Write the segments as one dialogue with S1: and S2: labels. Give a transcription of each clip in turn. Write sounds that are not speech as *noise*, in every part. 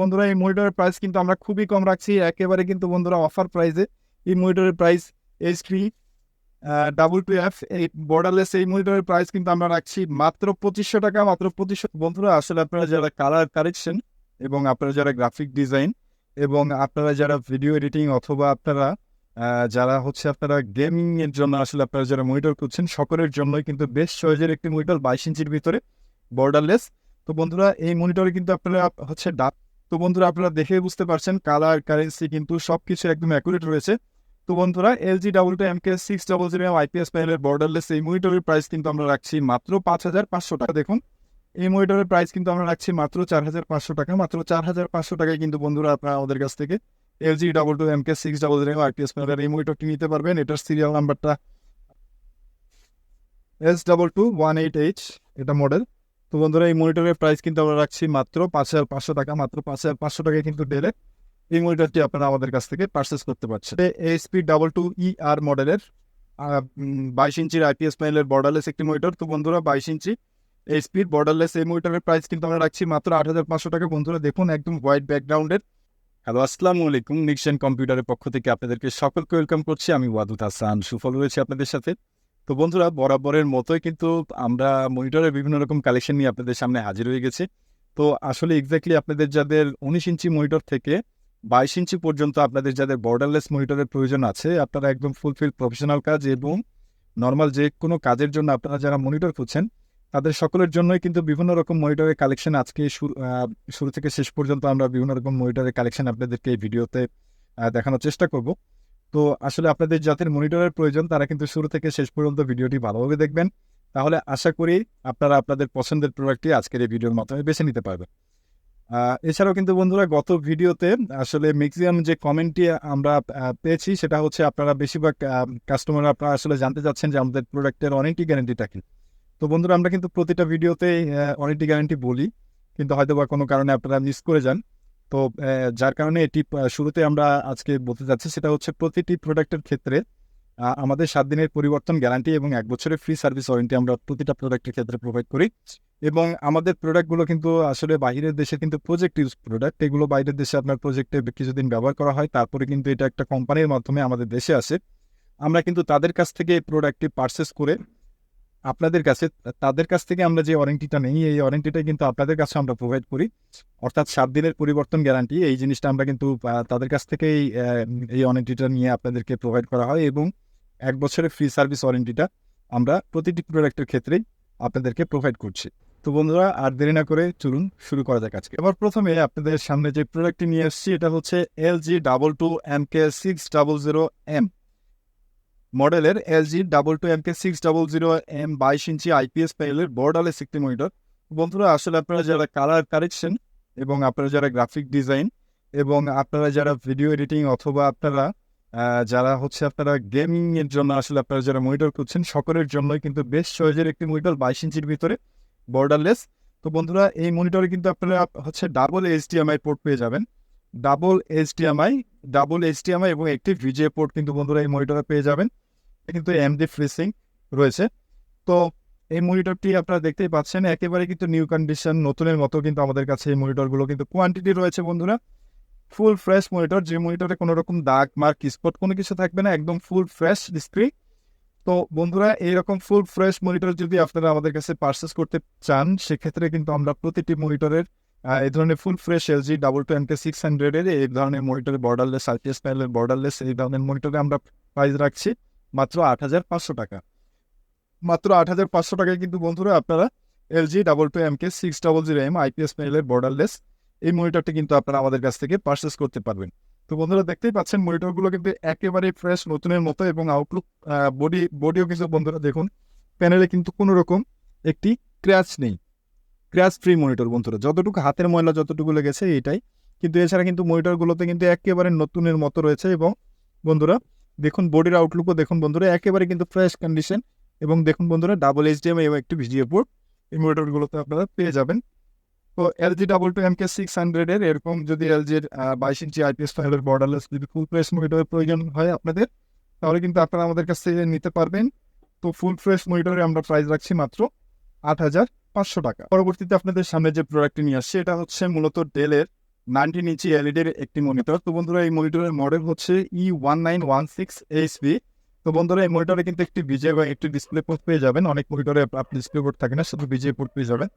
S1: বন্ধুরা, এই মনিটরের প্রাইস কিন্তু আমরা খুবই কম রাখছি। একেবারে কিন্তু বন্ধুরা অফার প্রাইসে এই মনিটরের price H three double two F এই বর্ডারলেস এই মনিটরের প্রাইস কিন্তু আমরা রাখছি মাত্র পঁচিশশো টাকা, মাত্র পঁচিশশো বন্ধুরা, আসলে আপনারা যারা কালার কারেকশন এবং আপনারা যারা গ্রাফিক ডিজাইন এবং আপনারা যারা ভিডিও এডিটিং অথবা আপনারা যারা হচ্ছে আপনারা গেমিং এর জন্য আসলে আপনারা যারা মনিটর করছেন, সকলের জন্যই কিন্তু বেশ সহজের একটি মনিটর বাইশ ইঞ্চির ভিতরে বর্ডারলেস তো বন্ধুরা, এই মনিটরে কিন্তু আপনারা হচ্ছে ডাক তো বন্ধুরা আপনারা দেখে বুঝতে পারছেন কালার কারেন্সি কিন্তু সবকিছু একদম অ্যাকুরেট রয়েছে। তো বন্ধুরা LG double two M K six double zero M IPS প্যানেলের বর্ডারলেস এই মনিটরের প্রাইস কিন্তু আমরা রাখছি মাত্র পাঁচ হাজার পাঁচশো টাকা। দেখুন, এই মনিটরের প্রাইস কিন্তু আমরা রাখছি মাত্র চার হাজার পাঁচশো টাকা। মাত্র চার হাজার পাঁচশো টাকায় কিন্তু বন্ধুরা আপনারা আমাদের কাছ থেকে LG double two M K six double zero M IPS প্যানেলের এই মনিটরটি নিতে পারবেন। এটার সিরিয়াল নাম্বারটা S double two one eight H এটা মডেল তো বন্ধুরা, এই মনিটরের প্রাইস কিন্তু আমরা রাখছি মাত্র পাঁচ হাজার পাঁচশো টাকা, মাত্র পাঁচ হাজার পাঁচশো টাকায় কিন্তু ডেলে এই মনিটরটি আপনারা আমাদের কাছ থেকে পারচেস করতে পারছেন। SP double two E R মডেলের বাইশ ইঞ্চির আইপিএস প্যানেলের বর্ডারলেস একটি মনিটর তো বন্ধুরা, বাইশ ইঞ্চি এইচপির বর্ডারলেস এই মনিটরের প্রাইস কিন্তু আমরা রাখছি মাত্র আট হাজার পাঁচশো টাকা। বন্ধুরা, দেখুন একদম হোয়াইট ব্যাকগ্রাউন্ডের হ্যালো আসসালামু আলাইকুম। নিকশন কম্পিউটারের পক্ষ থেকে আপনাদেরকে সকলকে ওয়েলকাম করছি। আমি ওয়াদুদ হাসান। সুফল রয়েছে আপনাদের সাথে। তো বন্ধুরা, বরাবরের মতোই কিন্তু আমরা মনিটরের বিভিন্ন রকম কালেকশন নিয়ে আপনাদের সামনে হাজির হয়ে গেছি। তো আসলে এক্স্যাক্টলি আপনাদের যাদের উনিশ ইঞ্চি মনিটর থেকে বাইশ ইঞ্চি পর্যন্ত আপনাদের যাদের বর্ডারলেস মনিটরের প্রয়োজন আছে, আপনারা একদম ফুলফিল প্রফেশনাল কাজ এবং নর্মাল যে কোনো কাজের জন্য আপনারা যারা মনিটর খুঁজছেন, তাদের সকলের জন্যই কিন্তু বিভিন্ন রকম মনিটরের কালেকশন আজকে শুরু শুরু থেকে শেষ পর্যন্ত আমরা বিভিন্ন রকম মনিটরের কালেকশন আপনাদেরকে এই ভিডিওতে দেখানোর চেষ্টা করব। তো আসলে আপনাদের যাদের মনিটরের প্রয়োজন, তারা কিন্তু শুরু থেকে শেষ পর্যন্ত ভিডিওটি ভালোভাবে দেখবেন। তাহলে আশা করি আপনারা আপনাদের পছন্দের প্রোডাক্টটি আজকের এই ভিডিওর মাধ্যমে বেছে নিতে পারবেন। এছাড়াও কিন্তু বন্ধুরা, গত ভিডিওতে আসলে ম্যাক্সিমাম যে কমেন্টটি আমরা পেয়েছি সেটা হচ্ছে আপনারা বেশিরভাগ কাস্টমার আপনারা আসলে জানতে চাচ্ছেন যে আমাদের প্রোডাক্টের ওয়ারেন্টি গ্যারান্টিটা কি। তো বন্ধুরা, আমরা কিন্তু প্রতিটা ভিডিওতে ওয়ারেন্টি গ্যারেন্টি বলি, কিন্তু হয়তো বা কোনো কারণে আপনারা মিস করে যান। তো যার কারণে এটি শুরুতে আমরা আজকে বলতে যাচ্ছি সেটা হচ্ছে প্রতিটি প্রোডাক্টের ক্ষেত্রে আমাদের সাত দিনের পরিবর্তন গ্যারান্টি এবং এক বছরের ফ্রি সার্ভিস ওয়ারেন্টি আমরা প্রতিটা প্রোডাক্টের ক্ষেত্রে প্রোভাইড করি। এবং আমাদের প্রোডাক্টগুলো কিন্তু আসলে বাইরের দেশে কিন্তু প্রজেক্ট ইউজ প্রোডাক্ট এগুলো বাইরের দেশে আপনার প্রজেক্টে কিছুদিন ব্যবহার করা হয়, তারপরে কিন্তু এটা একটা কোম্পানির মাধ্যমে আমাদের দেশে আসে। আমরা কিন্তু তাদের কাছ থেকে এই প্রোডাক্টটি পারচেস করে আপনাদের কাছে, তাদের কাছ থেকে আমরা যে ওয়ারেন্টিটা নেই, এই ওয়ারেন্টিটা কিন্তু আপনাদের কাছে আমরা প্রোভাইড করি। অর্থাৎ সাত দিনের পরিবর্তন গ্যারান্টি এই জিনিসটা আমরা কিন্তু তাদের কাছ থেকে এই ওয়ারেন্টিটা নিয়ে আপনাদেরকে প্রোভাইড করা হয় এবং এক বছরের ফ্রি সার্ভিস ওয়ারেন্টিটা আমরা প্রতিটি প্রোডাক্টের ক্ষেত্রেই আপনাদেরকে প্রোভাইড করছি। তো বন্ধুরা, আর দেরি না করে চলুন শুরু করা যাক আজকে। এবার প্রথমে আপনাদের সামনে যে প্রোডাক্টটি নিয়ে এসেছি, এটা হচ্ছে LG double two M K six double zero M মডেলের LG double two M K six double zero M বাইশ ইঞ্চি আইপিএস প্যানেলের বোর্ডালেস একটি মনিটর বন্ধুরা, আসলে আপনারা যারা কালার কারেকশন এবং আপনারা যারা গ্রাফিক ডিজাইন এবং আপনারা যারা ভিডিও এডিটিং অথবা আপনারা যারা হচ্ছে আপনারা গেমিং এর জন্য আসলে আপনারা যারা মনিটর করছেন সকলের জন্যই কিন্তু বেশ সহজের একটি মনিটর বাইশ ইঞ্চির ভিতরে বর্ডারলেস তো বন্ধুরা, এই মনিটরে কিন্তু আপনারা হচ্ছে ডাবল এইচডিএমআই পোর্ট পেয়ে যাবেন। ডাবল এইচডিএমআই ডাবল এইচডিএমআই এবং একটি ভিজিএ পোর্ট কিন্তু বন্ধুরা এই মনিটরে পেয়ে যাবেন। কিন্তু এমডি ফ্রিসিং রয়েছে। তো এই মনিটরটি আপনারা দেখতেই পাচ্ছেন, একেবারে কিন্তু নিউ কন্ডিশন নতুনের মতো কিন্তু আমাদের কাছে এই মনিটরগুলো কিন্তু কোয়ান্টিটি রয়েছে বন্ধুরা। ফুল ফ্রেশ মনিটর যে মনিটরে কোনো রকম দাগ মার্ক স্পট কোনো কিছু থাকবে না, একদম ফুল ফ্রেশ ডিসপ্লে তো বন্ধুরা, এইরকম ফুল ফ্রেশ মনিটর যদি আপনারা আমাদের কাছে পারচেস করতে চান, সেক্ষেত্রে কিন্তু আমরা প্রতিটি মনিটরের এই ধরনের full fresh LG double two MK six হান্ড্রেডের এই ধরনের মনিটরে বর্ডারলেস আইপিএস প্যানেলের বর্ডারলেস এই ধরনের মনিটরে আমরা প্রাইস রাখছি। মাত্র আট হাজার পাঁচশো টাকা। মাত্র আট হাজার পাঁচশো টাকায় কিন্তু বন্ধুরা আপনারা LG double two M K six double zero M IPS প্যানেলের বর্ডারলেস এই মনিটরটি কিন্তু আপনারা আমাদের কাছ থেকে পারচেস করতে পারবেন। তো বন্ধুরা দেখতেই পাচ্ছেন মনিটরগুলো কিন্তু একেবারে ফ্রেশ নতুনের মতো এবং আউটলুক বডি বডিও কিন্তু বন্ধুরা দেখুন প্যানেলে কিন্তু কোনো রকম একটি ক্র্যাচ নেই। ক্র্যাচ ফ্রি মনিটর বন্ধুরা, যতটুকু হাতের ময়লা যতটুকু লেগেছে এটাই। কিন্তু এছাড়া কিন্তু মনিটরগুলোতে কিন্তু একেবারে নতুনের মতো রয়েছে এবং বন্ধুরা দেখুন বডির আউটলুকও দেখুন বন্ধুরা, একেবারে কিন্তু ফ্রেশ কন্ডিশন এবং দেখুন বন্ধুরা ডাবল এইচডিএমআই এবং একটি ভিডিও পোর্ট এই মনিটরগুলোতে আপনারা পেয়ে যাবেন। তো LG double two M K six হান্ড্রেডের এরকম যদি এলজির বাইশ ইঞ্চি আইপিএস ফাইলের বর্ডারলেস যদি ফুল ফ্রেশ মনিটরের প্রয়োজন হয় আপনাদের, তাহলে কিন্তু আপনারা আমাদের কাছ থেকে নিতে পারবেন। তো ফুল ফ্রেশ মনিটরে আমরা প্রাইস রাখছি মাত্র আট হাজার পাঁচশো টাকা। পরবর্তীতে আপনাদের সামনে যে প্রোডাক্টটি নিয়ে আসছে, এটা হচ্ছে মূলত ডেলের নাইনটিন ইঞ্চি এলইডির একটি মনিটর তো বন্ধুরা, এই মনিটরের মডেল হচ্ছে E one nine one six HP তো বন্ধুরা, এই মনিটরে কিন্তু একটি বিজে বা একটি ডিসপ্লে পোর্ট পেয়ে যাবেন। অনেক মনিটরে আপনি ডিসপ্লে পোর্ট থাকে না, শুধু বিজে পোর্ট পেয়ে যাবেন।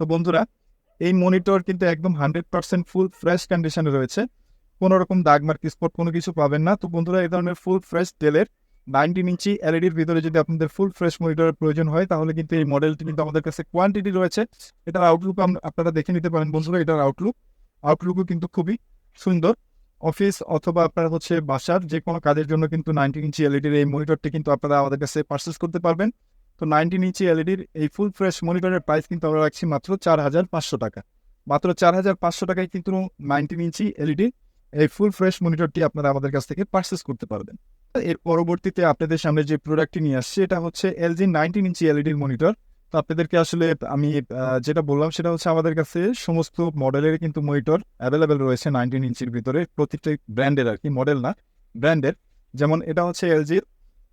S1: তো বন্ধুরা, এই মনিটর কিন্তু একদম হান্ড্রেড পার্সেন্ট ফুল ফ্রেশ কন্ডিশনে রয়েছে। কোনো রকম দাগ মার্ক স্পট কোনো কিছু পাবেন না। তো বন্ধুরা, এই ধরনের ফুল ফ্রেশ ডেলের নাইনটিন ইঞ্চি এলইডির ভিতরে যদি আপনাদের ফুল ফ্রেশ মনিটরের প্রয়োজন হয়, তাহলে কিন্তু এই মডেলটি কিন্তু আমাদের কাছে কোয়ান্টিটি রয়েছে। এটার আউটলুক আপনারা দেখে নিতে পারেন বন্ধুরা, এটার আউটলুক আউটলুকও কিন্তু খুবই সুন্দর। অফিস অথবা আপনার হচ্ছে বাসার যে কোনো কাজের জন্য কিন্তু নাইনটিন ইঞ্চি এলইডির এই মনিটরটি কিন্তু আপনারা আমাদের কাছে পারচেস করতে পারবেন। তো নাইনটিন ইঞ্চি এলইডির এই ফুল ফ্রেশ মনিটরের প্রাইস কিন্তু আমরা রাখছি মাত্র চার হাজার পাঁচশো টাকা। মাত্র চার হাজার পাঁচশো টাকায় কিন্তু নাইনটিন ইঞ্চি এলইডি এই ফুল ফ্রেশ মনিটরটি আপনারা আমাদের কাছ থেকে পারচেস করতে পারবেন। এর পরবর্তীতে আপনাদের সামনে যে প্রোডাক্টটি নিয়ে আসছে, এটা হচ্ছে এলজি নাইনটিন ইঞ্চি এলইডির মনিটর তো আপনাদেরকে আসলে আমি যেটা বললাম সেটা হচ্ছে আমাদের কাছে সমস্ত মডেলের কিন্তু মনিটর অ্যাভেলেবেল রয়েছে নাইনটিন ইঞ্চির ভিতরে। প্রতিটা ব্র্যান্ডের আর কি মডেল না ব্র্যান্ডের যেমন এটা হচ্ছে এলজির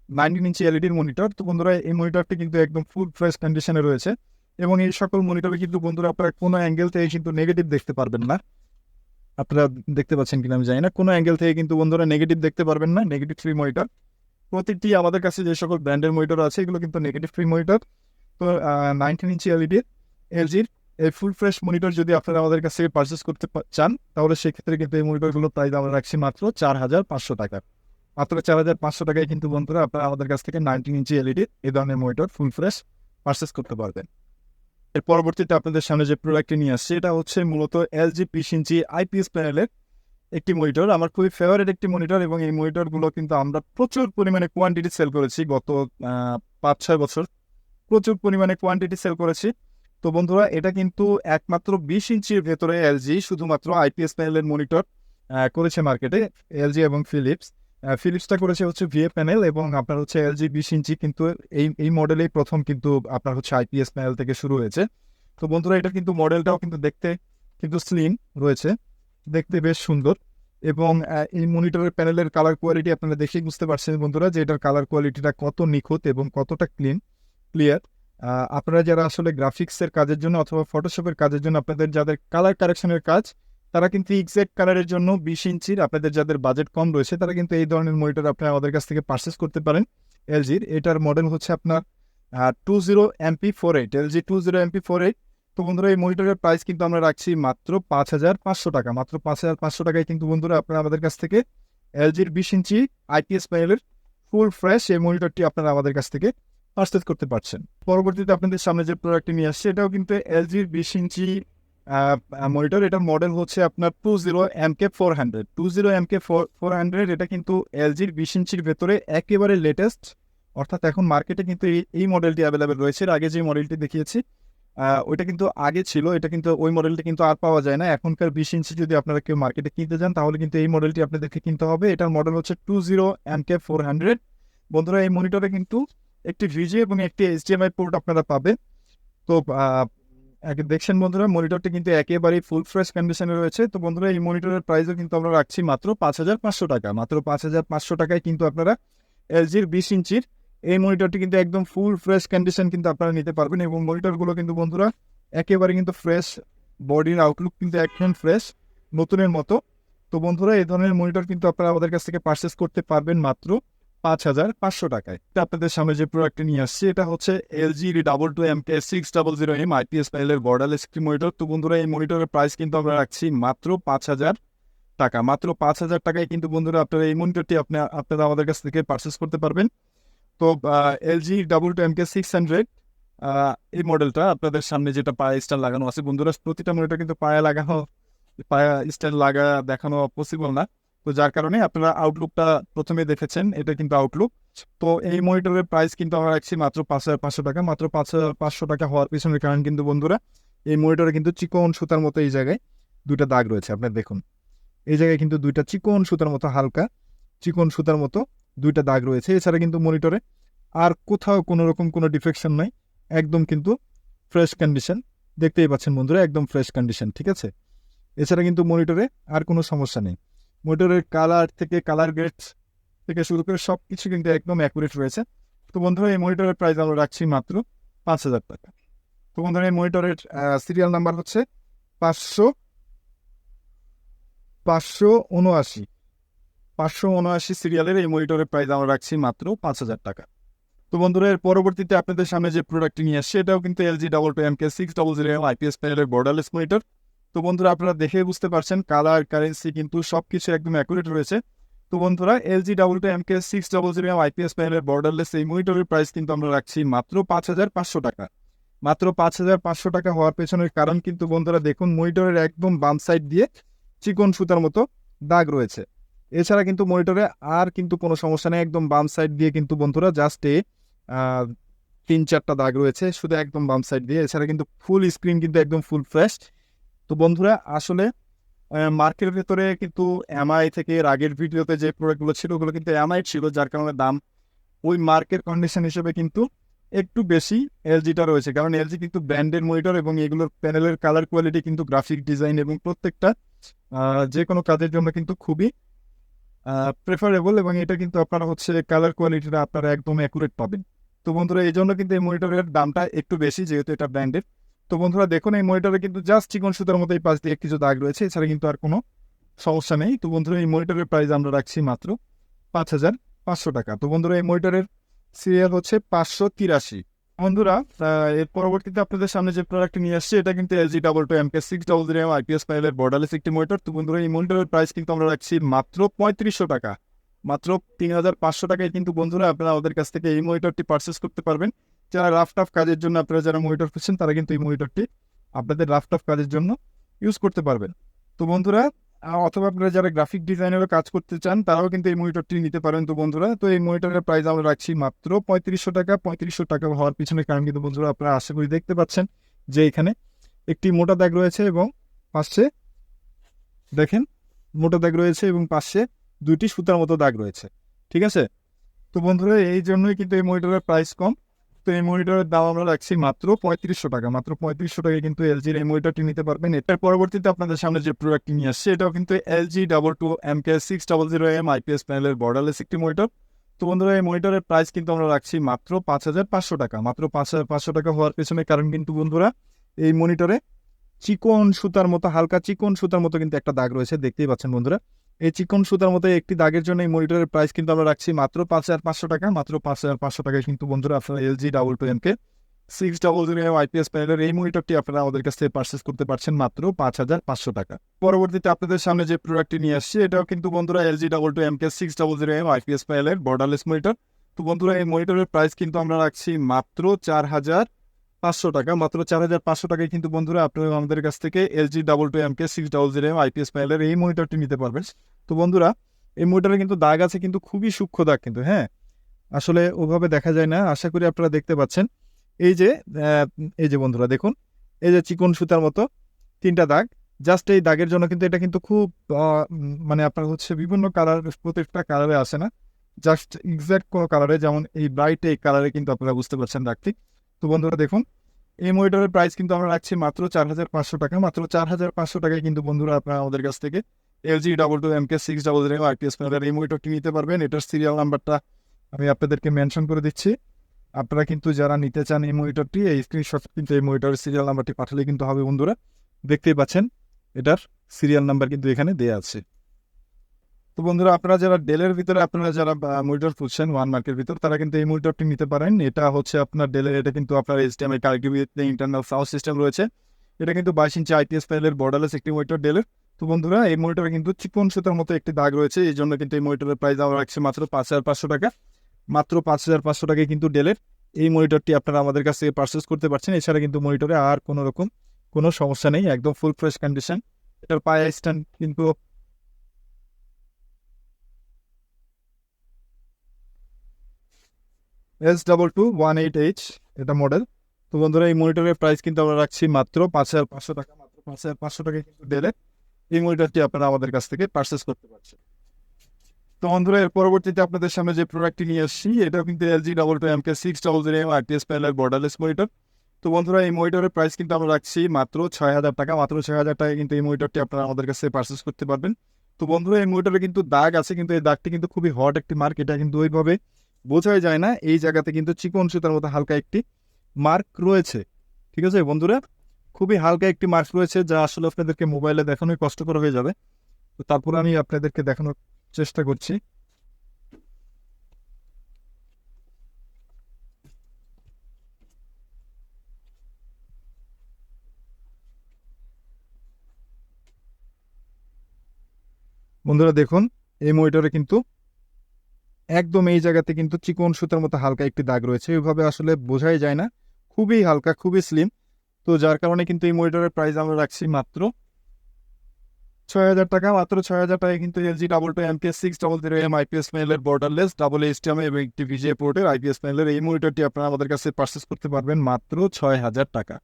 S1: নাইনটিন ইঞ্চি এলইডির মনিটর তো বন্ধুরা, এই মনিটরটি কিন্তু একদম ফুল ফ্রেশ কন্ডিশনে রয়েছে এবং এই সকল মনিটরে কিন্তু বন্ধুরা আপনারা কোনো অ্যাঙ্গেল থেকে কিন্তু নেগেটিভ দেখতে পারবেন না। আপনারা দেখতে পাচ্ছেন কিনা আমি জানি না। কোনো অ্যাঙ্গেল থেকে কিন্তু বন্ধুরা নেগেটিভ দেখতে পারবেন না নেগেটিভ ফ্রি মনিটর প্রতিটি আমাদের কাছে যে সকল ব্র্যান্ডের মনিটর আছে, এগুলো কিন্তু negative free monitor nineteen inch LED এলজির এই ফুল ফ্রেশ মনিটর যদি আপনারা আমাদের কাছ থেকে পারচেস করতে চান, তাহলে সেক্ষেত্রে কিন্তু এই প্রাইস আমরা রাখছি মাত্র চার হাজার পাঁচশো টাকা। মাত্র চার হাজার পাঁচশো টাকায় কিন্তু বন্ধুরা আপনারা আমাদের কাছ থেকে নাইনটিন ইঞ্চি এলইডি এই ধরনের মনিটর ফুল ফ্রেশ পারচেস করতে পারবেন। এর পরবর্তীতে আপনাদের সামনে যে প্রোডাক্টটি নিয়ে আসছে, এটা হচ্ছে মূলত এলজি বিশ ইঞ্চি আইপিএস প্যানেলের একটি মনিটর আমার খুবই ফেভারিট একটি মনিটর এবং এই মনিটরগুলো কিন্তু আমরা প্রচুর পরিমাণে কোয়ান্টিটি সেল করেছি গত পাঁচ ছয় বছর। প্রচুর পরিমাণে কোয়ান্টিটি সেল করেছি। তো বন্ধুরা, এটা কিন্তু একমাত্র বিশ ইঞ্চির ভেতরে এলজি শুধুমাত্র আইপিএস প্যানেলের মনিটর করেছে মার্কেটে এলজি এবং ফিলিপস ফিলিপসটা করেছে হচ্ছে ভিএ প্যানেল এবং আপনার হচ্ছে এলজি বিশ ইঞ্চি কিন্তু এই এই মডেলেই প্রথম কিন্তু আপনার হচ্ছে আইপিএস প্যানেল থেকে শুরু হয়েছে। তো বন্ধুরা, এটা কিন্তু মডেলটাও কিন্তু দেখতে কিন্তু স্লিম রয়েছে, দেখতে বেশ সুন্দর এবং এই মনিটরের প্যানেলের কালার কোয়ালিটি আপনারা দেখেই বুঝতে পারছেন বন্ধুরা যে এটার কালার কোয়ালিটিটা কত নিখুঁত এবং কতটা ক্লিন ক্লিয়ার আপনারা যারা আসলে গ্রাফিক্সের কাজের জন্য অথবা ফটোশপের কাজের জন্য আপনাদের যাদের কালার কারেকশনের কাজ, তারা কিন্তু এক্সাক্ট কালারের জন্য বিশ ইঞ্চির আপনাদের যাদের বাজেট কম রয়েছে, তারা কিন্তু এই ধরনের মনিটর আপনারা আমাদের কাছ থেকে পারচেস করতে পারেন এলজির এটার মডেল হচ্ছে আপনার two zero MP four eight LG two zero MP four eight তো বন্ধুরা, এই মনিটরের প্রাইস কিন্তু আমরা রাখছি মাত্র পাঁচ হাজার পাঁচশো টাকা। মাত্র পাঁচ হাজার পাঁচশো টাকায় কিন্তু বন্ধুরা আপনারা আমাদের কাছ থেকে এলজির বিশ ইঞ্চি আইপিএস প্যানেলের ফুল ফ্রেশ এই মনিটরটি আপনারা আমাদের কাছ থেকে পারচেজ করতে পারছেন। পরবর্তীতে আপনাদের সামনে যে প্রোডাক্টটি নিয়ে আসছে, এটাও কিন্তু এলজির বিশ ইঞ্চি মনিটর এটার মডেল হচ্ছে আপনার two zero M K four hundred two zero M K four four hundred এটা কিন্তু এলজির বিশ ইঞ্চির ভেতরে একেবারে লেটেস্ট অর্থাৎ এখন মার্কেটে কিন্তু এই- এই মডেলটি অ্যাভেলেবেল রয়েছে। আগে যে মডেলটি দেখিয়েছি ওইটা কিন্তু আগে ছিল। এটা কিন্তু ওই মডেলটি কিন্তু আর পাওয়া যায় না। এখনকার বিশ ইঞ্চি যদি আপনারা কেউ মার্কেটে কিনতে যান, তাহলে কিন্তু এই মডেলটি আপনাদেরকে কিনতে হবে। এটার মডেল হচ্ছে two zero M K four hundred বন্ধুরা, এই মনিটরে কিন্তু একটি ভিজি এবং একটি এইচডিএমআই পোর্ট আপনারা পাবেন। তো দেখছেন বন্ধুরা মনিটরটি কিন্তু একেবারেই ফুল ফ্রেশ কন্ডিশনে রয়েছে। তো বন্ধুরা, এই মনিটরের প্রাইসও কিন্তু আমরা রাখছি মাত্র পাঁচ হাজার পাঁচশো টাকা। মাত্র পাঁচ হাজার পাঁচশো টাকায় কিন্তু আপনারা এলজির বিশ ইঞ্চির এই মনিটরটি কিন্তু একদম ফুল ফ্রেশ কন্ডিশন কিন্তু আপনারা নিতে পারবেন এবং মনিটরগুলো কিন্তু বন্ধুরা একেবারে কিন্তু ফ্রেশ বডির আউটলুক কিন্তু একদম ফ্রেশ নতুনের মতো। তো বন্ধুরা, এই ধরনের মনিটর কিন্তু আপনারা আমাদের কাছ থেকে পারচেস করতে পারবেন মাত্র পাঁচ হাজার পাঁচশো টাকায়। আপনাদের সামনে যে প্রোডাক্টটি নিয়ে আসছে, এটা হচ্ছে LG double two M K six double zero M IPS প্যানেলের মনিটর তো বন্ধুরা, এই মনিটরের প্রাইস কিন্তু আমরা রাখছি মাত্র পাঁচ হাজার টাকা। মাত্র পাঁচ হাজার টাকায় কিন্তু বন্ধুরা আপনারা এই মনিটরটি আপনি, আপনারা আমাদের কাছ থেকে পারচেস করতে পারবেন। তো LG double two M K six hundred এই মডেলটা আপনাদের সামনে যেটা পায়ে স্টার লাগানো আছে। বন্ধুরা, প্রতিটা মনিটর কিন্তু পায়ে লাগানো, পায়া স্টার লাগা দেখানো পসিবল না। তো যার কারণে আপনারা আউটলুকটা প্রথমে দেখেছেন, এটা কিন্তু আউটলুক তো এই মনিটরের প্রাইস কিন্তু আমরা রাখছি মাত্র পাঁচ হাজার পাঁচশো টাকা, মাত্র পাঁচ হাজার পাঁচশো টাকা হওয়ার পিছনের কারণ কিন্তু বন্ধুরা, এই মনিটরে কিন্তু চিকন সুতার মতো এই জায়গায় দুইটা দাগ রয়েছে আপনার দেখুন। এই জায়গায় কিন্তু দুইটা চিকন সুতার মতো হালকা, চিকন সুতার মতো দুইটা দাগ রয়েছে। এছাড়া কিন্তু মনিটরে আর কোথাও কোনো রকম কোনো ডিফেকশন নাই, একদম কিন্তু ফ্রেশ কন্ডিশন দেখতেই পাচ্ছেন বন্ধুরা, একদম ফ্রেশ কন্ডিশন ঠিক আছে? এছাড়া কিন্তু মনিটরে আর কোনো সমস্যা নেই। মনিটরের কালার থেকে কালার গ্রেড থেকে শুরু করে সব কিছু কিন্তু একদম অ্যাকুরেট রয়েছে। তো বন্ধুরা, এই মনিটরের প্রাইস আমরা রাখছি মাত্র পাঁচ হাজার টাকা। তো বন্ধুরা, এই মনিটরের সিরিয়াল নাম্বার হচ্ছে পাঁচশো পাঁচশো উনআশি। পাঁচশো উনআশি সিরিয়ালের এই মনিটরের প্রাইস আমরা রাখছি মাত্র পাঁচ হাজার টাকা। তো বন্ধুরা, এর পরবর্তীতে আপনাদের সামনে যে প্রোডাক্টটি নিয়ে আসছে, এটাও কিন্তু LG double two M K six double zero IPS প্যানেলের বর্ডারলেস মনিটর তো বন্ধুরা আপনারা দেখে বুঝতে পারছেন কালার কারেন্সি কিন্তু সব কিছু একদম অ্যাকুরেট রয়েছে। তো বন্ধুরা LG double two M K six double zero IPS প্যানেলের বর্ডারলেস এই মনিটরের প্রাইস কিন্তু আমরা রাখছি মাত্র পাঁচ হাজার পাঁচশো টাকা। মাত্র পাঁচ হাজার পাঁচশো টাকা হওয়ার পেছনের কারণ কিন্তু বন্ধুরা দেখুন মনিটরের একদম বাম সাইড দিয়ে চিকন সুতার মতো দাগ রয়েছে। এছাড়া কিন্তু মনিটরে আর কিন্তু কোনো সমস্যা নেই, একদম বাম সাইড দিয়ে কিন্তু বন্ধুরা জাস্ট এ তিন চারটা দাগ রয়েছে, শুধু একদম বাম সাইড দিয়ে। এছাড়া কিন্তু ফুল স্ক্রিন কিন্তু একদম ফুল ফ্রেশ তো বন্ধুরা, আসলে মার্কেটের ভেতরে কিন্তু এমআই থেকে আগের ভিডিওতে যে প্রোডাক্টগুলো ছিল, ওগুলো কিন্তু এমআই ছিল, যার কারণে দাম ওই মার্কেট কন্ডিশন হিসেবে কিন্তু একটু বেশি এলজিটা রয়েছে। কারণ এলজি কিন্তু ব্র্যান্ডের মনিটর এবং এগুলোর প্যানেলের কালার কোয়ালিটি কিন্তু গ্রাফিক ডিজাইন এবং প্রত্যেকটা যে কোনো কাজের জন্য কিন্তু খুবই প্রেফারেবল এবং এটা কিন্তু আপনারা হচ্ছে কালার কোয়ালিটিটা আপনারা একদম অ্যাকুরেট পাবেন। তো বন্ধুরা, এই জন্য কিন্তু এই মনিটরের দামটা একটু বেশি, যেহেতু এটা ব্র্যান্ডেড তো বন্ধুরা দেখুন, এই মনিটরে কিন্তু জাস্ট চিকন সুতার মতো এই পাশ দিয়ে কিছু দাগ রয়েছে, এছাড়া কিন্তু আর কোনো সমস্যা নেই। তো বন্ধুরা, এই মনিটরের প্রাইস আমরা রাখছি মাত্র পাঁচ হাজার পাঁচশো টাকা। তো বন্ধুরা, এই মনিটরের সিরিয়াল হচ্ছে পাঁচশো তিরাশি। বন্ধুরা এর পরবর্তীতে আপনাদের সামনে যে প্রোডাক্ট নিয়ে আসছে, এটা কিন্তু LG double two MK six double zero IPS ফাইলের বর্ডারলেস একটি মনিটর তো বন্ধুরা, এই মনিটরের প্রাইস কিন্তু আমরা রাখছি মাত্র পঁয়ত্রিশশো টাকা। মাত্র তিন হাজার পাঁচশো টাকায় কিন্তু বন্ধুরা, আপনারা আমাদের কাছ থেকে এই মনিটরটি পারচেস করতে পারবেন। যারা রাফ টাফ কাজের জন্য আপনারা যারা মনিটর খুঁজছেন, তারা কিন্তু এই মনিটরটি আপনাদের রাফ টাফ কাজের জন্য ইউজ করতে পারবেন। তো বন্ধুরা অথবা আপনারা যারা গ্রাফিক ডিজাইনেরও কাজ করতে চান, তারাও কিন্তু এই মনিটরটি নিতে পারেন। তো বন্ধুরা, তো এই মনিটরের প্রাইস আমরা রাখছি মাত্র পঁয়ত্রিশশো টাকা। পঁয়ত্রিশশো টাকা হওয়ার পিছনে কারণ কিন্তু বন্ধুরা, আপনারা আশা করি দেখতে পাচ্ছেন যে এখানে একটি মোটা দাগ রয়েছে এবং পাশে দেখেন, মোটা দাগ রয়েছে এবং পাশে দুইটি সুতার মতো দাগ রয়েছে। ঠিক আছে? তো বন্ধুরা, এই জন্যই কিন্তু এই মনিটরের প্রাইস কম। তো এই মনিটরের দাম আমরা রাখছি মাত্র পঁয়ত্রিশশো টাকা। মাত্র পঁয়ত্রিশশো টাকায় কিন্তু এলজির এই মনিটরটি নিতে পারবেন। এটার পরবর্তীতে আপনাদের সামনে যে প্রোডাক্টটি নিয়ে আসছে, এটাও কিন্তু LG double two M K six double zero M IPS প্যানেলের বর্ডারলেস একটি মনিটর তো বন্ধুরা, এই মনিটরের প্রাইস কিন্তু আমরা রাখছি মাত্র পাঁচ হাজার পাঁচশো টাকা। মাত্র পাঁচ হাজার পাঁচশো টাকা হওয়ার পেছনে কারণ কিন্তু বন্ধুরা, এই মনিটরে চিকন সুতার মতো, হালকা চিকন সুতার মতো কিন্তু একটা দাগ রয়েছে। দেখতেই পাচ্ছেন বন্ধুরা। এই চিকন সুতার মতো একটি দাগের জন্য এই মনিটরের প্রাইস কিন্তু আমরা রাখছি মাত্র পাঁচ হাজার পাঁচশো টাকা, মাত্র পাঁচ হাজার পাঁচশো টাকায় কিন্তু বন্ধুরা আপনারা LG double two MK six double zero M IPS প্যানেলের এই মনিটরটি আপনারা আমাদের কাছ থেকে পারচেস করতে পারছেন মাত্র পাঁচ হাজার পাঁচশো টাকা। পরবর্তীতে আপনাদের সামনে যে প্রোডাক্টটি নিয়ে আসছে, এটাও কিন্তু বন্ধুরা LG double two MK six double zero M IPS প্যানেলের বর্ডারলেস মনিটর তো বন্ধুরা এই মনিটরের প্রাইস কিন্তু আমরা রাখছি মাত্র চার হাজার পাঁচশো টাকা, মাত্র চার হাজার পাঁচশো টাকায় কিন্তু বন্ধুরা আপনারা আমাদের কাছ থেকে LG double two MK six double zero M IPS প্যানেলের এই মনিটরটি নিতে পারবেন। তো বন্ধুরা, এই মনিটরে কিন্তু দাগ আছে, কিন্তু খুবই সূক্ষ্ম দাগ কিন্তু হ্যাঁ? আসলে ওভাবে দেখা যায় না, আশা করি আপনারা দেখতে পাচ্ছেন। এই যে এই যে বন্ধুরা, দেখুন, এই যে চিকন সুতার মতো তিনটা দাগ। জাস্ট এই দাগের জন্য কিন্তু এটা কিন্তু খুব মানে আপনার হচ্ছে বিভিন্ন কালার, প্রত্যেকটা কালারে আসে না। জাস্ট এক্স্যাক্ট কোনো কালারে, যেমন এই ব্রাইট এই কালারে কিন্তু আপনারা বুঝতে পারছেন দাগটি। তো বন্ধুরা, দেখুন, এই মনিটরের প্রাইস কিন্তু আমরা রাখছি মাত্র চার হাজার পাঁচশো টাকা। মাত্র চার হাজার পাঁচশো টাকায় কিন্তু বন্ধুরা আপনারা আমাদের কাছ থেকে LG double two M K six double zero IPS প্যানেলের এই মনিটরটি নিতে পারবেন। এটার সিরিয়াল নাম্বারটা আমি আপনাদেরকে মেনশন করে দিচ্ছি। আপনারা কিন্তু যারা নিতে চান এই মনিটরটি এই স্ক্রিনশট কিন্তু এই মনিটরের সিরিয়াল নাম্বারটি পাঠালে কিন্তু হবে বন্ধুরা। দেখতেই পাচ্ছেন, এটার সিরিয়াল নাম্বার কিন্তু এখানে দেওয়া আছে। তো বন্ধুরা, আপনারা যারা ডেলের ভিতরে, আপনারা যারা মনিটর খুঁজছেন ওয়ান মার্কের ভিতর, তারা কিন্তু এই মনিটরটি নিতে পারেন। এটা হচ্ছে আপনার ডেলের এটা কিন্তু আপনার HDMI connectivity internal sound system রয়েছে। এটা কিন্তু বাইশ ইঞ্চি আইপিএস প্যানেলের বর্ডারলেস একটি মনিটর ডেলের তো বন্ধুরা, এই মনিটরে কিন্তু চিকন সুতার মতো একটি দাগ রয়েছে। এই জন্য কিন্তু এই মনিটরের প্রাইস আমরা রাখছি মাত্র পাঁচ হাজার পাঁচশো টাকা। মাত্র পাঁচ হাজার পাঁচশো টাকায় কিন্তু ডেলের এই মনিটরটি আপনারা আমাদের কাছ পারচেস করতে পারছেন। এছাড়া কিন্তু মনিটরে আর কোনো রকম কোনো সমস্যা নেই, একদম ফুল ফ্রেশ কন্ডিশন এটার পায়ে স্ট্যান্ড কিন্তু S double two one eight H এটা মডেল তো বন্ধুরা, এই মনিটরের প্রাইস কিন্তু আমরা রাখছি মাত্র পাঁচ হাজার পাঁচশো টাকা। মাত্র পাঁচ হাজার পাঁচশো টাকায় কিন্তু ডেলে এই আপনারা আমাদের কাছ থেকে পারচেস করতে পারছেন। তো বন্ধুরা, এর পরবর্তীতে আপনাদের সামনে যে প্রোডাক্টটি নিয়ে এসেছি এটাও কিন্তু LG double two MK six double zero RTS প্যানেলের বর্ডারলেস মনিটর তো বন্ধুরা, এই মনিটরের প্রাইস কিন্তু আমরা রাখছি মাত্র ছয় হাজার টাকা, মাত্র ছয় হাজার টাকায় কিন্তু এই মনিটরটি আপনারা আমাদের কাছে পারচেস করতে পারবেন। তো বন্ধুরা, এই মনিটরে কিন্তু দাগ আছে, কিন্তু এই দাগটি কিন্তু খুবই হট একটি মার্ক এটা কিন্তু ওইভাবে বোঝাই যায় না। এই জায়গাতে কিন্তু চিকন সুতার মতো হালকা একটি মার্ক রয়েছে। ঠিক আছে বন্ধুরা? খুবই হালকা একটি মার্ক রয়েছে যা আসলে আপনাদেরকে মোবাইলে দেখানোই কষ্টকর হয়ে যাবে। তো তারপর আমি আপনাদেরকে দেখানোর চেষ্টা করছি। বন্ধুরা দেখুন, এই মনিটরে কিন্তু একদম এই জায়গাতে কিন্তু চিকন সুতার মতো হালকা একটি দাগ রয়েছে। এইভাবে আসলে বোঝাই যায় না। খুবই হালকা, খুবই স্লিম তো যার কারণে কিন্তু এই মনিটরের প্রাইস আমরা রাখছি মাত্র ছয় হাজার টাকা। মাত্র ছয় হাজার টাকা কিন্তু LG double two MPS six double zero M IPS প্যানেলের বর্ডারলেস ডাবল এইচটিএম এবং একটি ভিজিএ পোর্টের আইপিএস প্যানেলের এই মনিটরটি আপনারা আমাদের কাছে পারচেস করতে পারবেন মাত্র ছয় হাজার টাকা।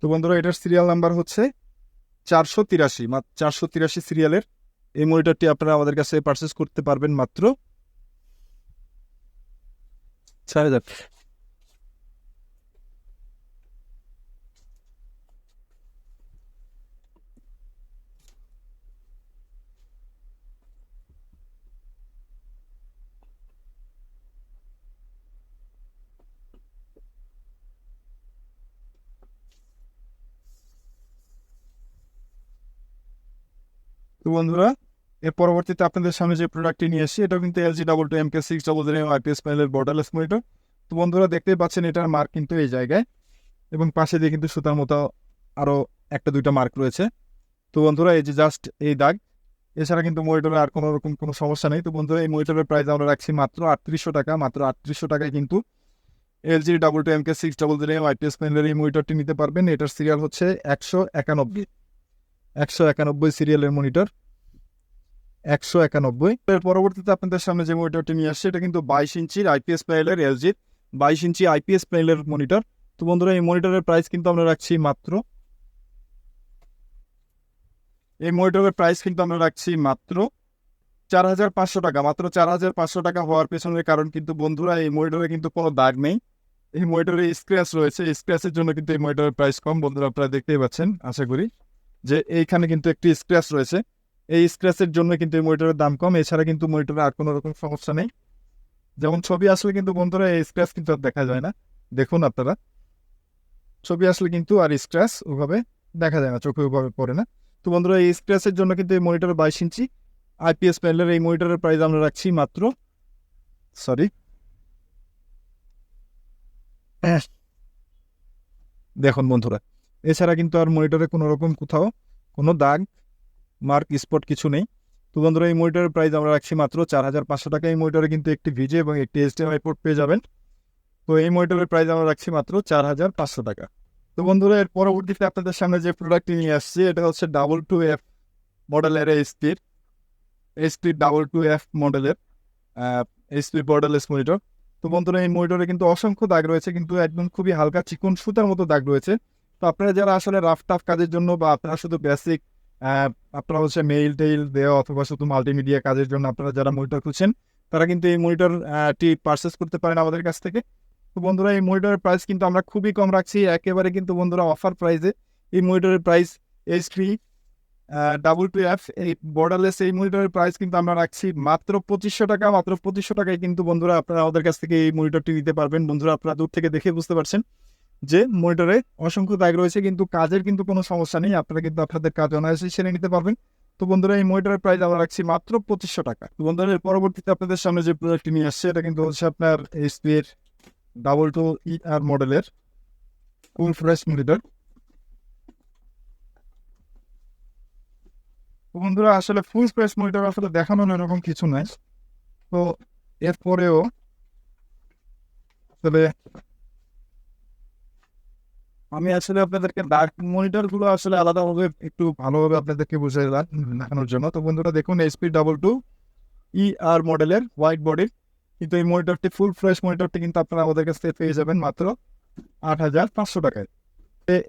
S1: তো বন্ধুরা, এটার সিরিয়াল নাম্বার হচ্ছে চারশো তিরাশি। চারশো তিরাশি সিরিয়ালের এই মনিটরটি আপনারা আমাদের কাছে পারচেস করতে পারবেন মাত্র ছয় হাজার। তো বন্ধুরা, এর পরবর্তীতে আপনাদের সামনে যে প্রোডাক্টটি নিয়ে এসেছি, এটাও কিন্তু LG double two MK six double zero IPS প্যানেলের বর্ডারলেস মনিটর তো বন্ধুরা, দেখতেই পাচ্ছেন এটার মার্ক কিন্তু এই জায়গায়। এবং পাশে দিয়ে কিন্তু সুতার মতো আরও একটা দুইটা মার্ক রয়েছে। তো বন্ধুরা, এই যে জাস্ট এই দাগ, এছাড়া কিন্তু মনিটরে আর কোনো রকম কোনো সমস্যা নেই। তো বন্ধুরা, এই মনিটরের প্রাইস আমরা রাখছি মাত্র আটত্রিশশো টাকা। মাত্র আটত্রিশশো টাকায় কিন্তু LG double two MK six double zero IPS প্যানেলের এই মনিটরটি নিতে পারবেন। এটার সিরিয়াল হচ্ছে একশো একানব্বই। একশো একানব্বই সিরিয়ালের মনিটর একশো একানব্বই। এর পরবর্তীতে আপনাদের সামনে যে মনিটরটি নিয়ে আসছে, এটা কিন্তু বাইশ ইঞ্চির আইপিএস প্যানেলের এলজির বাইশ ইঞ্চি আইপিএস প্যানেলের মনিটর তো বন্ধুরা, এই মনিটরের প্রাইস কিন্তু আমরা রাখছি মাত্র, এই মনিটরের প্রাইস কিন্তু আমরা রাখছি মাত্র চার হাজার পাঁচশো টাকা। মাত্র চার হাজার পাঁচশো টাকা হওয়ার পেছনের কারণ কিন্তু বন্ধুরা, এই মনিটরে কিন্তু কোনো দাগ নেই। এই মনিটরে স্ক্র্যাচ রয়েছে। স্ক্র্যাচের জন্য কিন্তু এই মনিটরের প্রাইস কম। বন্ধুরা, আপনারা দেখতেই পাচ্ছেন, আশা করি। যে এইখানে কিন্তু একটি স্ক্র্যাচ রয়েছে। এই স্ক্র্যাচের জন্য কিন্তু এই মনিটরের দাম কম। এছাড়া কিন্তু মনিটরে আর কোনো রকম সমস্যা নেই। যেমন ছবি আসলে কিন্তু বন্ধুরা এই স্ক্র্যাচ কিন্তু আর দেখা যায় না। দেখুন আপনারা। ছবি আসলে কিন্তু আর স্ক্র্যাচ ওভাবে দেখা যায় না, চোখে ওভাবে পড়ে না। তো বন্ধুরা এই স্ক্র্যাচের জন্য কিন্তু এই মনিটরের বাইশ ইঞ্চি আইপিএস প্যানেলের এই মনিটরের প্রাইস আমরা রাখছি মাত্র সরি *clears throat* দেখুন বন্ধুরা। এছাড়া কিন্তু আর মনিটরে কোনো রকম কোথাও কোনো দাগ মার্ক স্পট কিছু নেই। তো বন্ধুরা, এই মনিটরের প্রাইস আমরা রাখছি মাত্র চার হাজার পাঁচশো টাকা। এই মনিটরে কিন্তু একটি ভিজে এবং একটি এইচডিএমআই পোর্ট পেয়ে যাবেন। তো এই মনিটরের প্রাইস আমরা রাখছি মাত্র চার হাজার পাঁচশো টাকা। তো বন্ধুরা, এর পরবর্তীতে আপনাদের সামনে যে প্রোডাক্টটি নিয়ে আসছি, এটা হচ্ছে ডাবল টু এফ মডেলের এইচপির এইচপি ডাবল টু এফ মডেলের এইচপি বর্ডারলেস মনিটর তো বন্ধুরা, এই মনিটরে কিন্তু অসংখ্য দাগ রয়েছে, কিন্তু একদম খুবই হালকা চিকন সুতার মতো দাগ রয়েছে। তো আপনারা যারা আসলে রাফ টাফ কাজের জন্য বা আপনারা শুধু বেসিক আপনারা হচ্ছে মেইল টেইল দেওয়া অথবা শুধু মাল্টিমিডিয়া কাজের জন্য আপনারা যারা মনিটর খুঁজছেন, তারা কিন্তু এই মনিটরটি পারচেস করতে পারেন আমাদের কাছ থেকে। তো বন্ধুরা, এই মনিটরের প্রাইস কিন্তু আমরা খুবই কম রাখছি। একেবারে কিন্তু বন্ধুরা অফার প্রাইসে এই মনিটরের price H three double two F এই বর্ডারলেস এই মনিটরের প্রাইস কিন্তু আমরা রাখছি মাত্র পঁচিশশো টাকা। মাত্র পঁচিশশো টাকায় কিন্তু বন্ধুরা আপনারা আমাদের কাছ থেকে এই মনিটরটি নিতে পারবেন। বন্ধুরা, আপনারা দূর থেকে দেখে বুঝতে পারছেন। যে মনিটরে অসংখ্য দাগ রয়েছে, কিন্তু কাজের কিন্তু কোনো সমস্যা নেই। আপনারা কিন্তু আপনাদের কাজ অনায়াসে সেরে নিতে পারবেন। তো বন্ধুরা, এই মনিটরের প্রাইস আমরা রাখছি মাত্র পঁচিশশো টাকা। তো বন্ধুরা, এর পরবর্তীতে আপনাদের সামনে যে প্রোডাক্টটি নিয়ে আসছে, এটা কিন্তু হচ্ছে আপনার এইচপি এর ডাবল টু ই আর মডেলের ফুল ফ্রেশ মনিটর বন্ধুরা, আসলে ফুল ফ্রেশ মনিটর আসলে দেখানোর এরকম কিছু নাই। তো এরপরেও আসলে আমি আসলে আপনাদেরকে ডার্ক মনিটরগুলো আসলে আলাদাভাবে একটু ভালোভাবে আপনাদেরকে দিলাম দেখানোর জন্য। তো বন্ধুরা দেখুন HP double two E R মডেলের হোয়াইট বডির কিন্তু এই মনিটরটি ফুল ফ্রেশ মনিটরটি কিন্তু আপনারা আমাদের কাছ থেকে পেয়ে যাবেন মাত্র আট হাজার পাঁচশো টাকায়।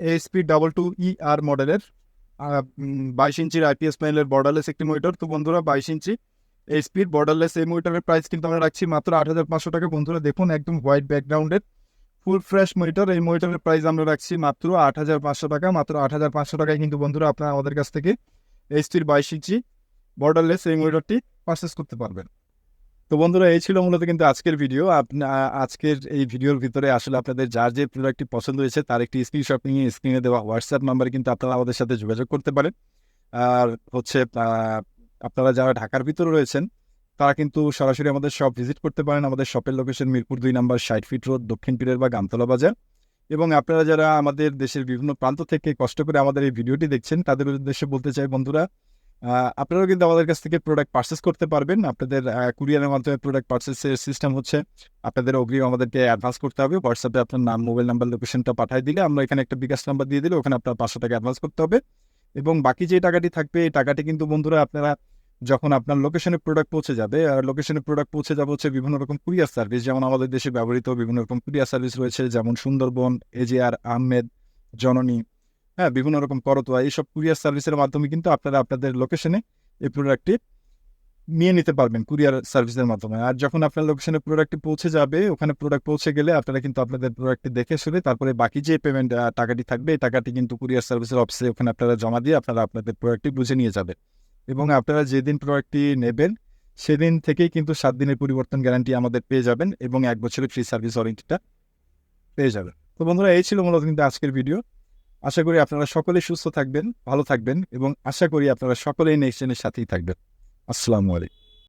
S1: HP double two E R মডেলের বাইশ ইঞ্চির আইপিএস প্যানেলের বর্ডারলেস একটি মনিটর তো বন্ধুরা, বাইশ ইঞ্চি এইচপির বর্ডারলেস এই মনিটরের প্রাইস কিন্তু আমরা রাখছি মাত্র আট হাজার পাঁচশো টাকা বন্ধুরা, দেখুন, একদম হোয়াইট ব্যাকগ্রাউন্ডের ফুল ফ্রেশ মনিটর এই মনিটরের প্রাইস আমরা রাখছি মাত্র আট হাজার পাঁচশো টাকা, মাত্র আট হাজার পাঁচশো টাকায় কিন্তু বন্ধুরা আপনারা আমাদের কাছ থেকে এইচপির বাইশ ইঞ্চি বর্ডারলেস এই মনিটরটি পারচেস করতে পারবেন। তো বন্ধুরা, এই ছিল মূলত কিন্তু আজকের ভিডিও আজকের এই ভিডিওর ভিতরে আসলে আপনাদের যার যে প্রোডাক্টটি পছন্দ হয়েছে, তার একটি স্ক্রিনশট নিয়ে স্ক্রিনে দেওয়া হোয়াটসঅ্যাপ নাম্বারে কিন্তু আপনারা আমাদের সাথে যোগাযোগ করতে পারেন। আর হচ্ছে আপনারা যারা ঢাকার ভিতরে রয়েছেন তারা কিন্তু সরাসরি আমাদের শপ ভিজিট করতে পারেন। আমাদের শপের লোকেশন মিরপুর দুই নাম্বার ষাট ফিট রোড দক্ষিণ পীরের বা গামতলা বাজার। এবং আপনারা যারা আমাদের দেশের বিভিন্ন প্রান্ত থেকে কষ্ট করে আমাদের এই ভিডিওটি দেখছেন, তাদের উদ্দেশ্যে বলতে চাই, বন্ধুরা আপনারাও কিন্তু আমাদের কাছ থেকে প্রোডাক্ট পারচেস করতে পারবেন। আপনাদের কুরিয়ারের মাধ্যমে প্রোডাক্ট পারচেসের সিস্টেম হচ্ছে, আপনাদের অগ্রিম আমাদেরকে অ্যাডভান্স করতে হবে। হোয়াটসঅ্যাপে আপনার নাম মোবাইল নাম্বার লোকেশনটা পাঠিয়ে দিলে আমরা এখানে একটা বিকাশ নাম্বার দিয়ে দিলে ওখানে আপনার পাঁচশো টাকা অ্যাডভান্স করতে হবে। এবং বাকি যে টাকাটি থাকবে, এই টাকাটি কিন্তু, বন্ধুরা, আপনারা যখন আপনার লোকেশনে প্রোডাক্ট পৌঁছে যাবে, আর লোকেশনে প্রোডাক্ট পৌঁছে যাবে হচ্ছে বিভিন্ন রকম কুরিয়ার সার্ভিস যেমন আমাদের দেশে ব্যবহৃত বিভিন্ন রকম কুরিয়ার সার্ভিস রয়েছে, যেমন সুন্দরবন এজিআর আহমেদ, জননী হ্যাঁ বিভিন্ন রকম করতোয়া, এইসব কুরিয়ার সার্ভিসের মাধ্যমে কিন্তু আপনারা আপনাদের লোকেশনে এই প্রোডাক্টটি নিয়ে নিতে পারবেন কুরিয়ার সার্ভিসের মাধ্যমে। আর যখন আপনার লোকেশনে প্রোডাক্টটি পৌঁছে যাবে, ওখানে প্রোডাক্ট পৌঁছে গেলে আপনারা কিন্তু আপনাদের প্রোডাক্টটি দেখে শুনে তারপরে বাকি যে পেমেন্ট টাকাটি থাকবে, এই টাকাটি কিন্তু কুরিয়ার সার্ভিসের অফিসে ওখানে আপনারা জমা দিয়ে আপনারা আপনাদের প্রোডাক্টটি বুঝে নিয়ে যাবেন। এবং আপনারা যেদিন প্রোডাক্টটি নেবেন, সেদিন থেকেই কিন্তু সাত দিনের পরিবর্তন গ্যারান্টি আমাদের পেয়ে যাবেন এবং এক বছরের ফ্রি সার্ভিস ওয়ারেন্টিটা পেয়ে যাবেন। তো বন্ধুরা, এই ছিল মূলত কিন্তু আজকের ভিডিও আশা করি আপনারা সকলেই সুস্থ থাকবেন, ভালো থাকবেন এবং আশা করি আপনারা সকলেই নেক্সট জেনের সাথেই থাকবেন। আসসালামু আলাইকুম।